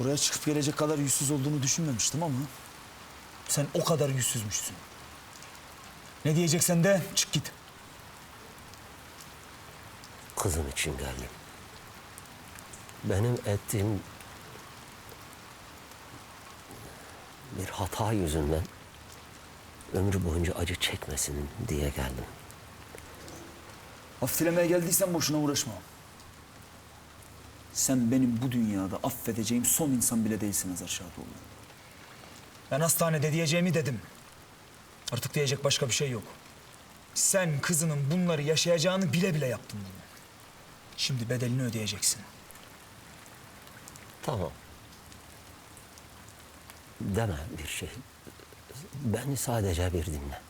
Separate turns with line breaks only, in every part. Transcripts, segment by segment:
Buraya çıkıp gelecek kadar yüzsüz olduğunu düşünmemiştim ama... ...sen o kadar yüzsüzmüşsün. Ne diyeceksen de çık git.
Kızın için geldim. Benim ettiğim bir hata yüzünden ömrü boyunca acı çekmesin diye geldim.
Af dilemeye geldiysen boşuna uğraşma. Sen benim bu dünyada affedeceğim son insan bile değilsin Hazar Şadoğlu. Ben hastanede diyeceğimi dedim. Artık diyecek başka bir şey yok. Sen kızının bunları yaşayacağını bile bile yaptın bunu. Şimdi bedelini ödeyeceksin.
Tamam. Deme bir şey. Beni sadece bir dinle.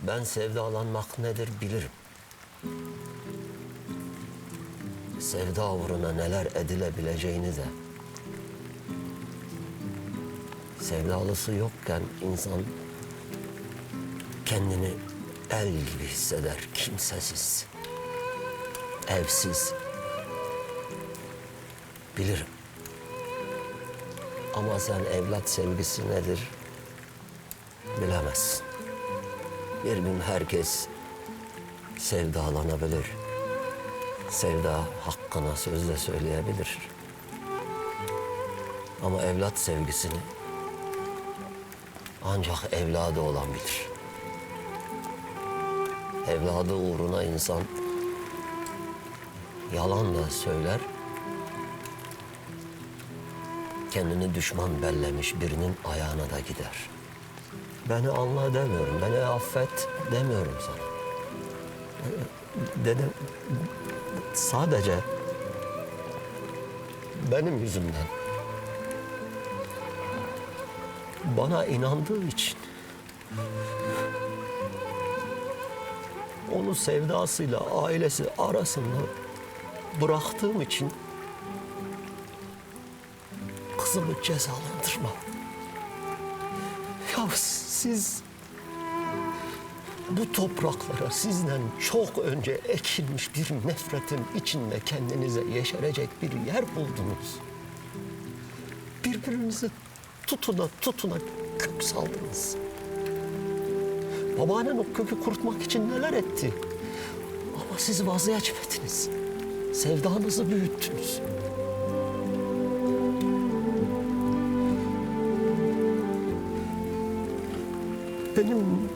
Ben sevdalanmak nedir bilirim. Sevda uğruna neler edilebileceğini de. Sevdalısı yokken insan kendini el gibi hisseder, kimsesiz evsiz. Bilirim. Ama sen evlat sevgisi nedir bilemezsin. Bir gün herkes sevdalanabilir. Sevda hakkına sözle söyleyebilir. Ama evlat sevgisini ancak evladı olan bilir. Evladı uğruna insan yalan da söyler. Kendini düşman bellemiş birinin ayağına da gider. Beni anla demiyorum, beni affet demiyorum sana. Dedim, sadece benim yüzümden bana inandığı için onu sevdasıyla ailesi arasında bıraktığım için kızımı cezalandırma. Ya siz bu topraklara sizden çok önce ekilmiş bir nefretin içinde kendinize yeşerecek bir yer buldunuz. Birbirinizi tutuna tutuna kök saldınız. Babaannen o kökü kurutmak için neler etti. Ama siz vazgeçmediniz. Sevdanızı büyüttünüz. Benim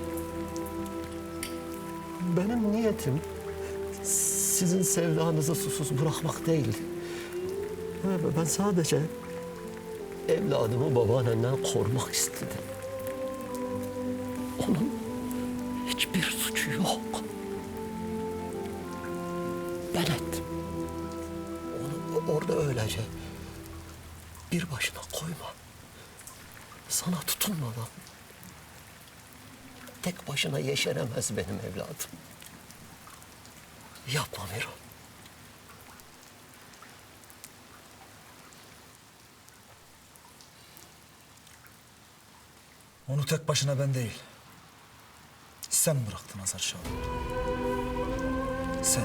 niyetim sizin sevdanızı susuz bırakmak değil. Ben sadece evladımı babaannenden korumak istedim. Onun hiçbir suçu yok. Ben ettim. Onu orada öylece bir başına koyma. Sana tutunmadan tek başına yeşeremez benim evladım. Yapma Miro.
Onu tek başına ben değil. Sen bıraktın Hazar Şadoğlu. Sen.